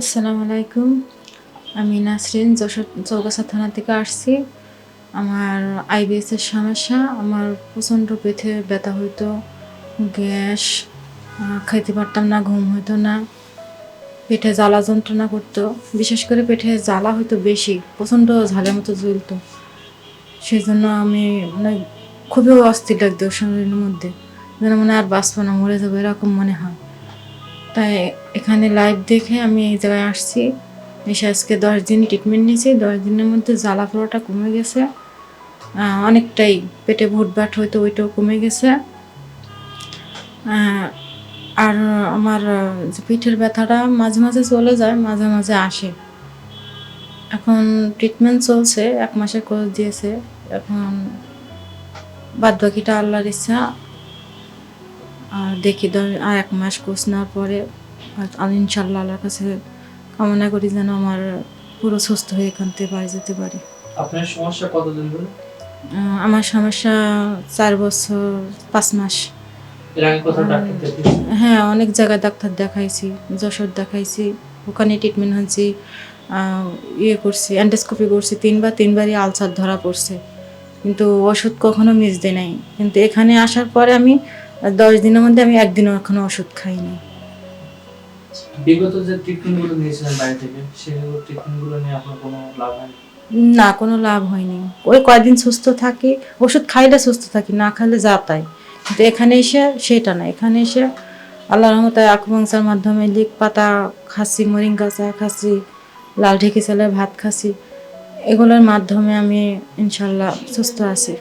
আসসালামু আলাইকুম। আমি নাসরিন, যশোর চৌগাছা থানা থেকে আসছি। আমার আইবিএস এর সমস্যা, আমার প্রচণ্ড পেটে ব্যথা হইতো, গ্যাস খাইতে পারতাম না, ঘুম হইতো না, পেটে জ্বালা যন্ত্রণা করতো। বিশেষ করে পেটে জ্বালা হইতো বেশি, প্রচণ্ড ঝালের মতো জ্বলতো। সেই জন্য আমি মানে খুবই অস্থির লাগতো শরীরের মধ্যে। যেন মনে আর বাঁচবো না, মরে যাব, এরকম মনে হয়। তাই এখানে লাইভ দেখে আমি এই জায়গায় আসছি। এসে আজকে দশ দিন ট্রিটমেন্ট নিয়েছি। দশ দিনের মধ্যে জ্বালা পোড়াটা কমে গেছে। অনেকটাই পেটে ভুটভাট হয়তো ওইটাও কমে গেছে। আর আমার পিঠের ব্যথাটা মাঝে মাঝে চলে যায়, মাঝে মাঝে আসে। এখন ট্রিটমেন্ট চলছে, এক মাসের কোর্স দিয়েছে। এখন বাদ বাকিটা আল্লাহর ইচ্ছা। আর দেখি ধর- আর এক মাস কোর্স নেওয়ার পরে আর- ইনশাল্লাহ আল্লাহর কাছে কামনা করি যেন আমার পুরো সুস্থ হয়ে এখান থেকে বাড়ি যেতে পারি। আপনার সমস্যা কতদিন ধরে? আমার সমস্যা চার বছর পাঁচ মাস। হ্যাঁ অনেক জায়গায় ডাক্তার দেখাইছি যশোর দেখাইছি ওখানে ট্রিটমেন্ট হয়েছি ইয়ে করছি অ্যান্ডোস্কোপি করছি তিনবার তিনবারই আলসার ধরা পড়ছে। কিন্তু ওষুধ কখনো মিস দেয় নাই। কিন্তু এখানে আসার পরে আমি দশ দিনের মধ্যে আমি একদিনও এখনও ওষুধ খাইনি। বিগত যে ট্রিটমেন্ট নিয়েছিলেন বাইরে থেকে সেগুলো ট্রিটমেন্ট নিয়ে আপনার কোনো লাভ না কোনো লাভ হয়নি। ওই কয়দিন সুস্থ থাকি ওষুধ খাইলে সুস্থ থাকি না খাইলে যা তাই। কিন্তু এখানে এসে সেটা না এখানে এসে আল্লাহ রহমতে আকুমাংসার মাধ্যমে লিক পাতা খাচ্ছি মরিঙ্গা চা খাচ্ছি লাল ঢেকি চালের ভাত খাচ্ছি এগুলোর মাধ্যমে আমি ইনশাল্লাহ সুস্থ আছি।